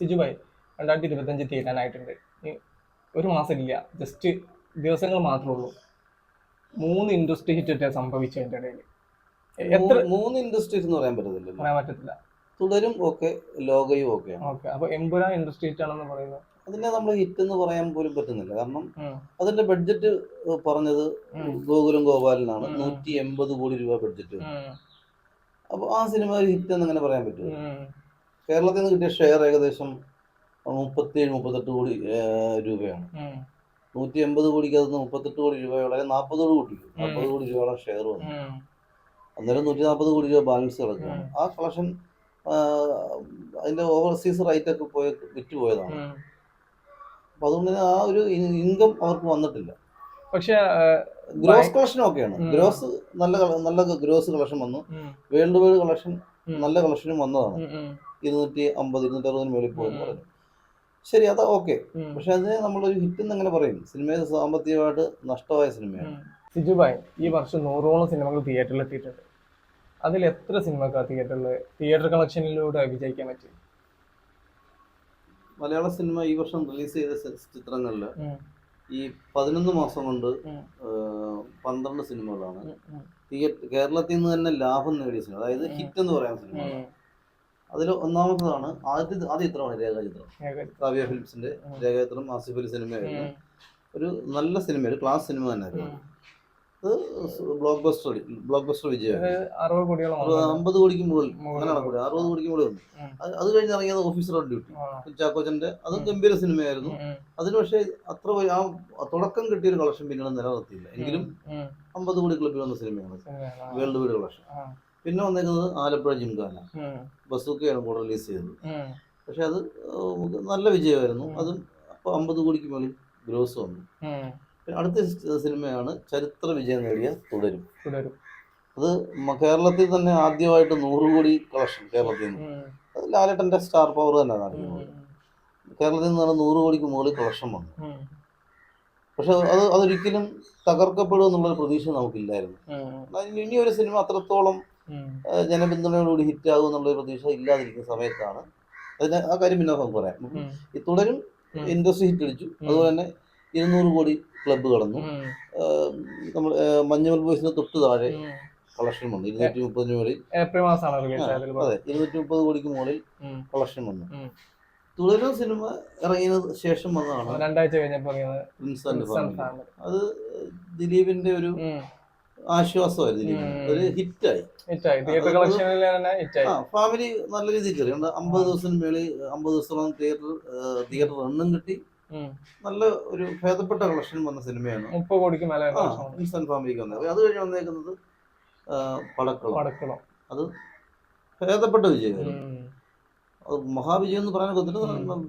സിജുബായ് രണ്ടായിരത്തി ഇരുപത്തഞ്ച് തീരാനായിട്ടുണ്ട് ഒരു മാസം ഇല്ല ജസ്റ്റ് ദിവസങ്ങൾ മാത്രമേ ഉള്ളൂ. മൂന്ന് ഇൻഡസ്ട്രി ഹിറ്റ് സംഭവിച്ചു അതിന്റെ ഇടയിൽ. എത്ര മൂന്ന് ഇൻഡസ്ട്രീസ് എന്ന് പറയാൻ പറ്റത്തില്ല. പറയാൻ പറ്റത്തില്ല. തുടരും ഓക്കെ ലോകയും ഓക്കെ ഓക്കെ. അപ്പൊ എമ്പുരാൻ ഇൻഡസ്ട്രി ഹിറ്റ് ആണെന്ന് പറയുന്നത് അതിനെ നമ്മൾ ഹിറ്റ് എന്ന് പറയാൻ പോലും പറ്റുന്നില്ല. കാരണം അതിന്റെ ബഡ്ജറ്റ് പറഞ്ഞത് ഗോകുലും ഗോപാലനാണ്. നൂറ്റി എൺപത് കോടി രൂപ ബഡ്ജറ്റ് അപ്പൊ ആ സിനിമ ഒരു ഹിറ്റ് എന്ന് അങ്ങനെ പറയാൻ പറ്റുമോ? കേരളത്തിൽ നിന്ന് കിട്ടിയ ഷെയർ ഏകദേശം മുപ്പത്തേഴ് മുപ്പത്തെട്ട് കോടി രൂപയാണ്. നൂറ്റി എൺപത് കോടിക്ക് അത് മുപ്പത്തെട്ട് കോടി രൂപയോളം അല്ലെങ്കിൽ നാൽപ്പതോട് കൂട്ടി നാൽപ്പത് കോടി രൂപയോളം ഷെയർ വന്നു. അന്നേരം നൂറ്റി നാൽപ്പത് കോടി രൂപ ബാലൻസ് കിടക്കുകയാണ് ആ കളക്ഷൻ അതിന്റെ ഓവർസീസ് റൈറ്റ് ഒക്കെ പോയ വിറ്റ് പോയതാണ്. അപ്പൊ അതുകൊണ്ട് തന്നെ ആ ഒരു ഇൻകം അവർക്ക് വന്നിട്ടില്ല. പക്ഷെ ഗ്രോസ് കളക്ഷൻ ഒക്കെയാണ്. ഗ്രോസ് നല്ല നല്ല ഗ്രോസ് കളക്ഷൻ വന്നു. വേൾഡ് വൈഡ് കളക്ഷൻ നല്ല കളക്ഷനും വന്നതാണ്. ഇരുന്നൂറ്റി അമ്പത് ഇരുന്നൂറ്റി അറുപതിന് മേളിൽ പോകും പറഞ്ഞു. ശരി അതാ ഓക്കെ. പക്ഷെ അതിനെ നമ്മളൊരു ഹിറ്റ് എന്ന് അങ്ങനെ പറയും. സിനിമയിൽ സാമ്പത്തികമായിട്ട് നഷ്ടമായ സിനിമയാണ്. സിജുബായ് ഈ വർഷം നൂറോളം സിനിമകൾ തിയേറ്ററിൽ എത്തിയിട്ടുണ്ട്. അതിൽ എത്ര സിനിമക്കാർ തിയേറ്ററിൽ തിയേറ്റർ കളക്ഷനിലൂടെ വിജയിക്കാൻ പറ്റി? മലയാള സിനിമ ഈ വർഷം റിലീസ് ചെയ്ത ചിത്രങ്ങളിൽ ഈ പതിനൊന്ന് മാസം കൊണ്ട് പന്ത്രണ്ട് സിനിമകളാണ്. തിയേറ്റർ കേരളത്തിൽ നിന്ന് തന്നെ ലാഭം നേടിയ സിനിമ. അതായത് ഹിറ്റ് എന്ന് പറയാൻ സിനിമ. അതിൽ ഒന്നാമത്തതാണ് ആദ്യ ആദ്യ ചിത്രമാണ് രേഖാചിത്രം. ചിത്രം കാവ്യ ഫിലിംസിന്റെ ഉം. രേഖാചിത്രം ആസിഫ് അലി സിനിമയായിരുന്നു ഒരു നല്ല സിനിമ ഒരു ക്ലാസ് സിനിമ തന്നെയായിരുന്നു. അത് ബ്ലോക്ക് ബസ്റ്റർ ബ്ലോക്ക് ബസ്റ്റർ വന്നു. അമ്പത് കോടിക്ക് മുകളിൽ. അങ്ങനെയാണ് കൂടി അറുപത് കോടിക്ക് മുകളിൽ വന്നു. അത് കഴിഞ്ഞ് ഇറങ്ങിയത് ഓഫീസർ ഓൺ ഡ്യൂട്ടി ചാക്കോച്ചന്റെ അത് ഗംഭീര സിനിമയായിരുന്നു അതിന് പക്ഷേ അത്ര ആ തുടക്കം കിട്ടിയ ഒരു കളക്ഷൻ പിന്നീട് നിലനിർത്തിയില്ല. എങ്കിലും അമ്പത് കോടി ക്ലബിൽ വന്ന സിനിമയാണ് സിനിമയാണ്. വേൾഡ് വീഡ് കളക്ഷൻ പിന്നെ വന്നേക്കുന്നത് ആലപ്പുഴ ജിംഖാന. ബസൂക്കയാണ് കൂടെ റിലീസ് ചെയ്തത് പക്ഷെ അത് നല്ല വിജയമായിരുന്നു. അതും അപ്പോൾ അമ്പത് കോടിക്ക് മുകളിൽ ഗ്രോസ് വന്നു. പിന്നെ അടുത്ത സിനിമയാണ് ചരിത്ര വിജയം നേടിയ തുടരും. അത് കേരളത്തിൽ തന്നെ ആദ്യമായിട്ട് നൂറ് കോടി കളക്ഷൻ കേരളത്തിൽ നിന്ന്. അത് ലാലേട്ടന്റെ സ്റ്റാർ പവർ തന്നെ കാണിക്കുന്നത് കേരളത്തിൽ നിന്നാണ് നൂറ് കോടിക്ക് മുകളിൽ കളക്ഷൻ വന്നു. പക്ഷെ അത് അതൊരിക്കലും തകർക്കപ്പെടും എന്നുള്ളൊരു പ്രതീക്ഷ നമുക്കില്ലായിരുന്നു. ഇനി ഒരു സിനിമ അത്രത്തോളം ഉം, ഹിറ്റ് ആകും എന്നുള്ള പ്രതീക്ഷ ഇല്ലാതിരിക്കുന്ന സമയത്താണ്. അതിന് ആ കാര്യം പിന്നെ നമുക്ക് പറയാം. തുടരും ഇൻഡസ്ട്രി ഹിറ്റ് അടിച്ചു. അതുപോലെ തന്നെ ഇരുന്നൂറ് കോടി ക്ലബ്ബ് കടന്നു. നമ്മൾ മഞ്ഞുമൽ ബോയ്സിന് തൊട്ട് താഴെ കളക്ഷൻ വന്നു. ഇരുന്നൂറ്റി മുപ്പതിന് മുകളിൽ. ഏപ്രിൽ മാസമാണ് അതെ. ഇരുന്നൂറ്റി മുപ്പത് കോടിക്ക് മുകളിൽ കളക്ഷൻ വന്നു. തുടരും സിനിമ ഇറങ്ങിയതിന് ശേഷം വന്നതാണ് രണ്ടാഴ്ച കഴിഞ്ഞപ്പോൾ. അത് ദിലീപിന്റെ ഒരു ആശ്വാസമായിരുന്നു ഒരു ഹിറ്റായി. ഫാമിലി നല്ല രീതിയിൽ കയറി. അമ്പത് ദിവസം മേളിൽ അമ്പത് ദിവസത്തോളം തിയേറ്റർ തിയേറ്റർ റണ്ണും കിട്ടി. നല്ല ഒരു ഭേദപ്പെട്ട കളക്ഷൻ വന്ന സിനിമയാണ്. മുപ്പത് കോടിക്ക് ഫാമിലിക്ക് വന്നത്. അത് കഴിഞ്ഞ് വന്നേക്കുന്നത് പടക്കളം. പടക്കളം. അത് ഭേദപ്പെട്ട വിജയമായിരുന്നു. അത് മഹാവിജയം എന്ന് പറയാൻ കൊടുത്തിട്ട്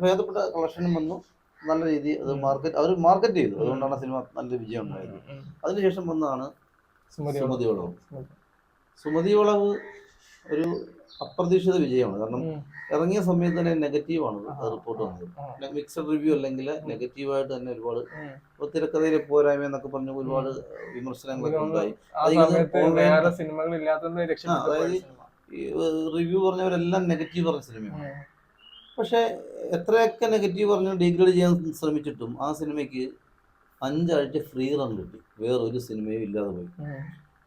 ഭേദപ്പെട്ട കളക്ഷനും വന്നു. നല്ല രീതി അത് മാർക്കറ്റ് അവർ മാർക്കറ്റ് ചെയ്തു. അതുകൊണ്ടാണ് സിനിമ നല്ല വിജയം ഉണ്ടായത്. അതിനുശേഷം വന്നതാണ് സുമതി വളവ് സുമതി. വളവ് ഒരു അപ്രതീക്ഷിത വിജയമാണ്. കാരണം ഇറങ്ങിയ സമയത്ത് തന്നെ നെഗറ്റീവാണ് അത് റിപ്പോർട്ട് വന്നത്. മിക്സഡ് റിവ്യൂ അല്ലെങ്കിൽ നെഗറ്റീവായിട്ട് തന്നെ ഒരുപാട്. ഇപ്പൊ തിരക്കഥയിലെ പോരായ്മ എന്നൊക്കെ പറഞ്ഞ ഒരുപാട് വിമർശനങ്ങളൊക്കെ ഉണ്ടായി. അതായത് റിവ്യൂ പറഞ്ഞവരെല്ലാം നെഗറ്റീവ് പറഞ്ഞ സിനിമയാണ്. പക്ഷെ പക്ഷേ എത്രയൊക്കെ നെഗറ്റീവ് പറഞ്ഞ് ഡീഗ്രേഡ് ചെയ്യാൻ ശ്രമിച്ചിട്ടും ആ സിനിമയ്ക്ക് അഞ്ചാഴ്ച ഫ്രീ റൺ കിട്ടി. വേറെ ഒരു സിനിമയും ഇല്ലാതെ പോയി.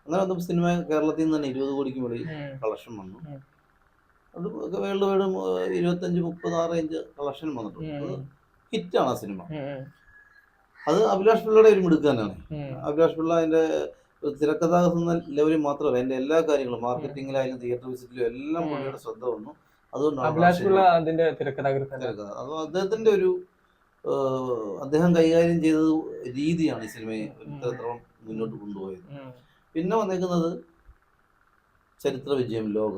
അങ്ങനെ സിനിമ കേരളത്തിൽ നിന്ന് തന്നെ ഇരുപത് കോടിക്ക് മുകളിൽ കളക്ഷൻ വന്നു. അത് വേൾഡ് വൈഡ് ഇരുപത്തഞ്ച് മുപ്പത് ആ റേഞ്ച് കളക്ഷൻ വന്നിട്ടുണ്ട്. ഹിറ്റാണ് ആ സിനിമ. അത് അഭിലാഷ് പിള്ളയുടെ ഒരു മിടുക്ക് തന്നെയാണ്. അഭിലാഷ് പിള്ള അതിന്റെ തിരക്കഥ ലെവലിൽ മാത്രമല്ല അതിന്റെ എല്ലാ കാര്യങ്ങളും മാർക്കറ്റിംഗിലായാലും തിയേറ്റർ വിസിറ്റിലും എല്ലാം. പുള്ളിയുടെ ശ്രദ്ധ വന്നു. അതുകൊണ്ടാണ് അഭിലാഷ് സിനിമ പിള്ള അതിന്റെ തിരക്കഥാകൃത്ത് തിരക്കഥ അത് അദ്ദേഹത്തിന്റെ ഒരു അദ്ദേഹം കൈകാര്യം ചെയ്ത രീതിയാണ് ഈ സിനിമയെ ഇത്രത്തോളം മുന്നോട്ട് കൊണ്ടുപോയത്. പിന്നെ വന്നേക്കുന്നത് ചരിത്ര വിജയം ലോക.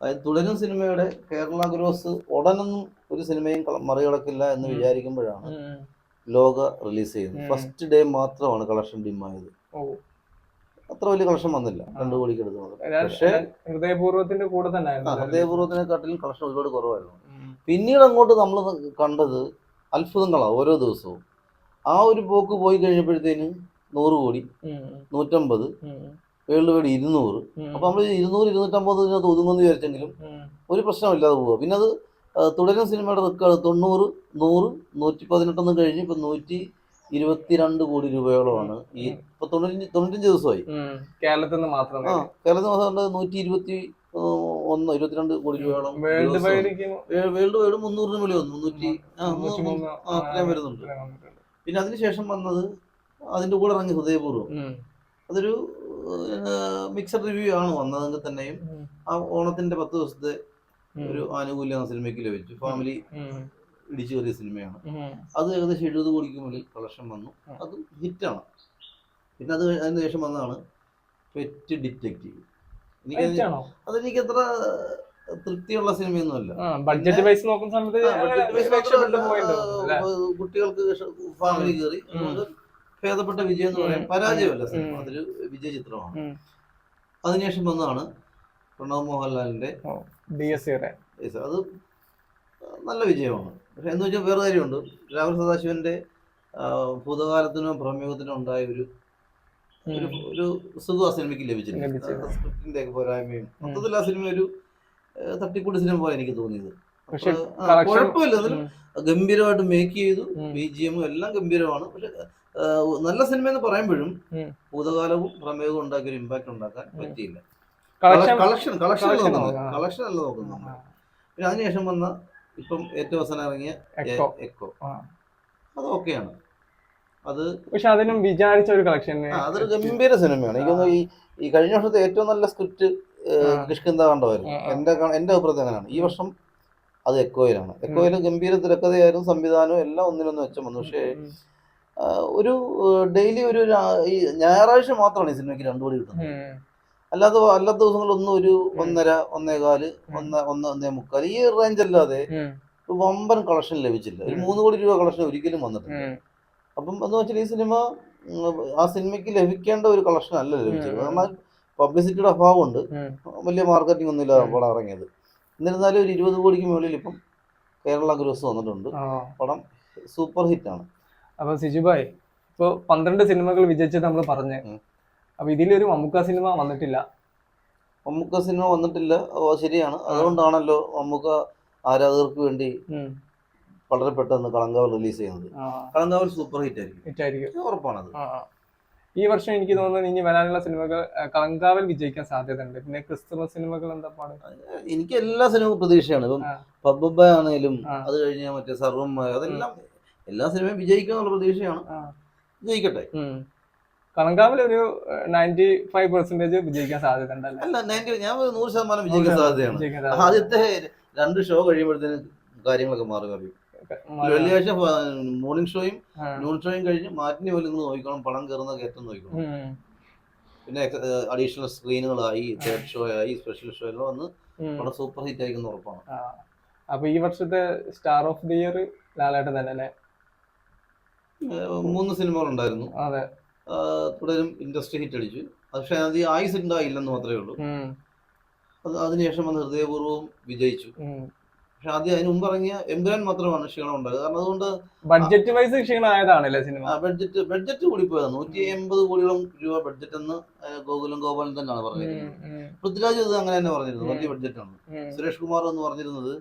അതായത് തുടരും സിനിമയുടെ കേരള ഗ്രോസ് ഉടനൊന്നും ഒരു സിനിമയും മറികടക്കില്ല എന്ന്. വിചാരിക്കുമ്പോഴാണ് ലോക റിലീസ് ചെയ്യുന്നത്. ഫസ്റ്റ് ഡേ മാത്രമാണ് കളക്ഷൻ ഡിമായത് അത്ര വലിയ കളക്ഷൻ വന്നില്ല. രണ്ടു കോടിക്ക് എടുക്കുന്നത് പക്ഷേ ഹൃദയപൂർവത്തിന്റെ കൂടെ തന്നെ ഹൃദയപൂർവത്തിനെ ഹൃദയപൂർവത്തിനെക്കാട്ടിലും കളക്ഷൻ ഒരുപാട് കുറവായിരുന്നു. പിന്നീട് അങ്ങോട്ട് നമ്മൾ കണ്ടത് അത്ഭുതങ്ങളാണ് ഓരോ ദിവസവും ആ ഒരു പോക്ക് പോയി കഴിഞ്ഞപ്പോഴത്തേന് നൂറ് കോടി. നൂറ്റമ്പത്. വേൾഡ് വൈഡ് ഇരുന്നൂറ് അപ്പൊ നമ്മൾ ഇരുന്നൂറ് ഇരുന്നൂറ്റമ്പത് ഇതിനകത്ത് ഒതുങ്ങുമെന്ന് വിചാരിച്ചെങ്കിലും. ഒരു പ്രശ്നമില്ലാതെ പോവുക പിന്നെ അത് തുടരുന്ന തുടരും സിനിമയുടെ റെക്കോർഡ് തൊണ്ണൂറ് നൂറ് നൂറ്റി പതിനെട്ടൊന്നും കഴിഞ്ഞ് ഇപ്പൊ നൂറ്റി ഇരുപത്തിരണ്ട് കോടി രൂപയോളമാണ് ഈ ഇപ്പൊ തൊണ്ണൂറ്റി തൊണ്ണൂറ്റഞ്ച് ദിവസമായി കേരളത്തിൽ നിന്ന് മാത്രം കേരളത്തിൽ നിന്ന് നൂറ്റി ഇരുപത്തി ഒന്ന് ഇരുപത്തിരണ്ട് കോടി രൂപയോളം വേൾഡ് വൈഡ് മുന്നൂറിന് മുകളിൽ വന്നു. മുന്നൂറ്റി ആ, അത്രയും വരുന്നുണ്ട്. പിന്നെ അതിനുശേഷം വന്നത് അതിന്റെ കൂടെ ഇറങ്ങി ഹൃദയപൂർവം. അതൊരു മിക്സഡ് റിവ്യൂ ആണ് വന്നതെങ്കിൽ തന്നെയും ആ ഓണത്തിന്റെ പത്ത് ദിവസത്തെ ഒരു ആനുകൂല്യം സിനിമയ്ക്ക് ലഭിച്ചു. ഫാമിലി. ഇടിച്ചു കയറിയ സിനിമയാണ്. അത് ഏകദേശം എഴുപത് കോടിക്ക് മുകളിൽ കളക്ഷൻ വന്നു. അത് ഹിറ്റാണ്. പിന്നെ അത് അതിനുശേഷം അതിന് ശേഷം വന്നതാണ് പെറ്റ് ഡിറ്റക്റ്റീവ് എനിക്ക്? അതെനിക്ക് അത്ര തൃപ്തിയുള്ള സിനിമയൊന്നുമല്ല. ബഡ്ജറ്റ് വൈസ് നോക്കുന്ന സമയത്ത് കുട്ടികൾക്ക് ഫാമിലി കയറി. ഭേദപ്പെട്ട വിജയം എന്ന് പറയാൻ. പരാജയമല്ല സിനിമ. അതൊരു വിജയ ചിത്രമാണ്. അതിനുശേഷം വന്നതാണ് പ്രണവ് മോഹൻലാലിന്റെ അത് നല്ല വിജയമാണ്. പക്ഷെ എന്ന് വെച്ചാൽ വേറെ കാര്യമുണ്ട്. രാഹുൽ സദാശിവന്റെ ഭൂതകാലത്തിനോ പ്രമേഹത്തിനോ ഉണ്ടായ ഒരു ഒരു ഒരു സുഖം ആ സിനിമയ്ക്ക് ലഭിച്ചിട്ടുണ്ട്. ലഭിച്ചില്ല. സ്ക്രിപ്റ്റിന്റെ ഒക്കെ പോരായ്മയും മൊത്തത്തിൽ ആ സിനിമ ഒരു തട്ടിക്കൂട്ട് സിനിമ പോലെ എനിക്ക് തോന്നിയത്. കുഴപ്പമില്ല. എന്നാലും ഗംഭീരമായിട്ട് മേക്ക് ചെയ്തു. ബി ജി എമ്മും എല്ലാം ഗംഭീരമാണ്. പക്ഷെ നല്ല സിനിമ എന്ന് പറയുമ്പോഴും. ഭൂതകാലവും പ്രമേയവും ഉണ്ടാക്കിയ ഒരു ഇമ്പാക്ട് ഉണ്ടാക്കാൻ. പറ്റിയില്ല. കളക്ഷൻ കളക്ഷൻ കളക്ഷൻ അല്ല നോക്കുന്നത് പിന്നെ അതിനുശേഷം വന്ന ഇപ്പം ഏറ്റവും അവസാനം ഇറങ്ങിയ എക്കോ. അത് ഓക്കെയാണ് അത് പക്ഷെ അതിനും വിചാരിച്ച ഒരു കളക്ഷൻ അതൊരു ഗംഭീര സിനിമയാണ്. എനിക്ക് തോന്നുന്നു ഈ ഈ കഴിഞ്ഞ വർഷത്തെ ഏറ്റവും നല്ല സ്ക്രിപ്റ്റ്. കിഷ്കിന്ത ആ. എന്റെ എന്റെ അഭിപ്രായത്തിൽ അങ്ങനെയാണ്. ഈ വർഷം അത് എക്കോയിലാണ്. എക്കോയിൽ ഗംഭീര തിരക്കഥയായിരുന്നു സംവിധാനവും എല്ലാം ഒന്നിനൊന്നും വെച്ച വന്നു. പക്ഷേ ഒരു ഡെയിലി ഒരു ഈ ഞായറാഴ്ച മാത്രമാണ് ഈ സിനിമയ്ക്ക് രണ്ടു കോടി കിട്ടുന്നത്. അല്ലാതെ അല്ലാത്ത ദിവസങ്ങളൊന്നും ഒരു ഒന്നര ഒന്നേകാൽ ഒന്ന് ഒന്ന് ഒന്നേ മുക്കാൽ ഈ റേഞ്ച് അല്ലാതെ വമ്പൻ കളക്ഷൻ ലഭിച്ചില്ല. ഒരു. മൂന്ന് കോടി രൂപ കളക്ഷൻ ഒരിക്കലും വന്നിട്ടില്ല. അപ്പം എന്ന് വെച്ചാൽ ഈ സിനിമ ആ സിനിമയ്ക്ക് ലഭിക്കേണ്ട ഒരു കളക്ഷൻ അല്ല ലഭിച്ചത്. കാരണം പബ്ലിസിറ്റിയുടെ അഭാവമുണ്ട്. വലിയ മാർക്കറ്റിംഗ് ഒന്നുമില്ല അപ്പോൾ പടം ഇറങ്ങിയത്. എന്നിരുന്നാലും ഒരു ഇരുപത് കോടിക്ക് മുകളിൽ ഇപ്പം കേരള ഗ്രോസ് വന്നിട്ടുണ്ട്. പടം സൂപ്പർ ഹിറ്റ് ആണ് അപ്പൊ സിജുബായ് ഇപ്പൊ പന്ത്രണ്ട് സിനിമകൾ വിജയിച്ചത് നമ്മൾ പറഞ്ഞ്. അപ്പൊ ഇതിലൊരു മമ്മൂക്ക സിനിമ വന്നിട്ടില്ല. മമ്മൂക്ക സിനിമ വന്നിട്ടില്ല. ശരിയാണ്. അതുകൊണ്ടാണല്ലോ മമ്മൂക്ക ആരാധകർക്ക് വേണ്ടി. വളരെ പെട്ടെന്ന് കളങ്കാവൽ റിലീസ് ചെയ്യുന്നത്. കളങ്കാവ് കളങ്കാവൽ സൂപ്പർ ഹിറ്റ് ആയിരിക്കും ഉറപ്പാണ് ഉറപ്പാണത്. ഈ വർഷം എനിക്ക് തോന്നുന്നത് ഇനി വരാനുള്ള സിനിമകൾ കളങ്കാവൽ വിജയിക്കാൻ സാധ്യതയുണ്ട്. പിന്നെ ക്രിസ്തുമസ് സിനിമകൾ എന്താ പാട്? എനിക്ക് എല്ലാ സിനിമയും പ്രതീക്ഷയാണ്. ഇപ്പം. പബ്ബ ആണെങ്കിലും. അത് കഴിഞ്ഞാൽ മറ്റേ സർവം അതെല്ലാം എല്ലാ സിനിമയും വിജയിക്കാനുള്ള പ്രതീക്ഷയാണ്. വിജയിക്കട്ടെ. ജയിക്കട്ടെ കളങ്കാവിൽ ഒരു നയന്റി ഫൈവ് പെർസെന്റേജ് വിജയിക്കാൻ സാധ്യത ഉണ്ടല്ലോ അല്ല നയന്റി ഞാൻ ഒരു നൂറ് ശതമാനം വിജയിക്കാൻ സാധ്യതയാണ്. ആദ്യത്തെ രണ്ട് ഷോ കഴിയുമ്പോഴത്തേന് കാര്യങ്ങളൊക്കെ മാറുക മാറി മാറി. വെള്ളിയാഴ്ച മോർണിംഗ് ഷോയും. നൂൺ ഷോയും കഴിഞ്ഞ് മാറ്റിന് പോലും നിങ്ങൾ നോക്കിക്കണം പണം കയറുന്ന കയറ്റം നോക്കണം പിന്നെ അഡീഷണൽ സ്ക്രീനുകളായി തേർഡ് ഷോ ആയി സ്പെഷ്യൽ ഷോ എല്ലാം വന്ന് വളരെ സൂപ്പർ ഹിറ്റ് ആയിരിക്കുന്ന ഉറപ്പാണ്. അപ്പൊ ഈ വർഷത്തെ star of the year Lalettan തന്നെ അല്ലേ മൂന്ന് സിനിമകൾ ഉണ്ടായിരുന്നു. അതെ. തുടരും ഇൻഡസ്ട്രി ഹിറ്റ് അടിച്ചു. പക്ഷെ അത് ആയുസ് ഉണ്ടായില്ലെന്ന് മാത്രമേ ഉള്ളൂ. അതിനുശേഷം അത് ഹൃദയപൂർവം വിജയിച്ചു. പക്ഷെ ആദ്യം അതിന് മുമ്പ് ഇറങ്ങിയ എമ്പുരാൻ മാത്രമാണ് ക്ഷീണം ഉണ്ടായത്. കാരണം അതുകൊണ്ട് ബഡ്ജറ്റ് വൈസ് ക്ഷീണമായതാണല്ലേ സിനിമ? ബഡ്ജറ്റ് ബഡ്ജറ്റ് കൂടി പോയത് നൂറ്റി എൺപത് കോടിയോളം രൂപ ബഡ്ജറ്റ് എന്ന് ഗോകുലം ഗോപാലൻ തന്നെയാണ് പറഞ്ഞത്. പൃഥ്വിരാജ് ഇത് അങ്ങനെ തന്നെ പറഞ്ഞിരുന്നു. വലിയ ബഡ്ജറ്റാണ്. ആണ് സുരേഷ് കുമാർ എന്ന് പറഞ്ഞിരുന്നത്.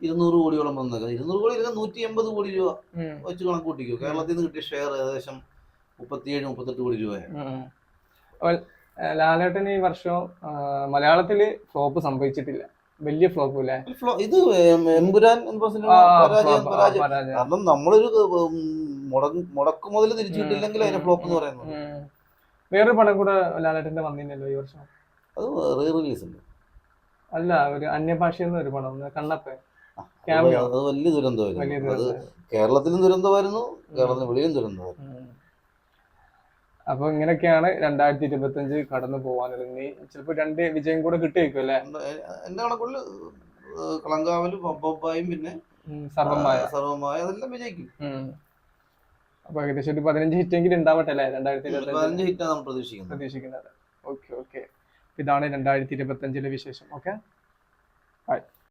ഇരുന്നൂറ് കോടിയോളം വന്നത് ഇരുന്നൂറ് കോടി ഇരുന്ന നൂറ്റി എൺപത് കോടി രൂപ. വെച്ച് കണക്ക് കൂട്ടിക്കോ കേരളത്തിൽ നിന്ന് കിട്ടിയ ഷെയർ ഏകദേശം മുപ്പത്തിയേഴ് മുപ്പത്തെട്ട് കോടി രൂപയാണ് ലാലേട്ടൻ ഈ വർഷം മലയാളത്തിൽ മലയാളത്തിൽ ഫ്ലോപ്പ് സംഭവിച്ചിട്ടില്ല. വലിയ ഫ്ലോപ്പ് അല്ലേ? ഇത് എമ്പുരാൻ. കാരണം നമ്മളൊരു മുടക്കു മുതൽ തിരിച്ചു കിട്ടില്ലെങ്കിൽ അതിന്റെ ഫ്ലോപ്പ് എന്ന് പറയുന്നത്. വേറെ പടം കൂടെ ലാലേട്ടന്റെ വന്നില്ലല്ലോ ഈ വർഷം. അത് റീ റിലീസ് ഉണ്ട്. അല്ല ഒരു അന്യഭാഷ ഒരു പടം കണ്ണപ്പേ അത് വലിയ ദുരന്തമായിരുന്നു. കേരളത്തിലും ദുരന്തമായിരുന്നു കേരളത്തിന് വെളിയിലും ദുരന്തമായിരുന്നു. അപ്പൊ ഇങ്ങനെയൊക്കെയാണ് രണ്ടായിരത്തി ഇരുപത്തി അഞ്ച് കടന്നു പോവാനുള്ളത്. ഇനി ചിലപ്പോ രണ്ട് വിജയം കൂടെ കിട്ടിയേക്കും അല്ലെ? എന്റെ- കണക്കുള്ളിൽ കളങ്കാവലും പിന്നെ സർവമായ സർവമായ അതെല്ലാം വിജയിക്കും. അപ്പൊ ഏകദേശം ഒരു പതിനഞ്ച് ഹിറ്റ് എങ്കിലും ഉണ്ടാവട്ടെ അല്ലെ? രണ്ടായിരത്തി പതിനഞ്ച് ഹിറ്റാണ് നമ്മൾ പ്രതീക്ഷിക്കുന്നത്. പ്രതീക്ഷിക്കുന്നത്. Okay okay. ഇതാണ് രണ്ടായിരത്തി ഇരുപത്തി അഞ്ചിലെ വിശേഷം. ഓക്കെ?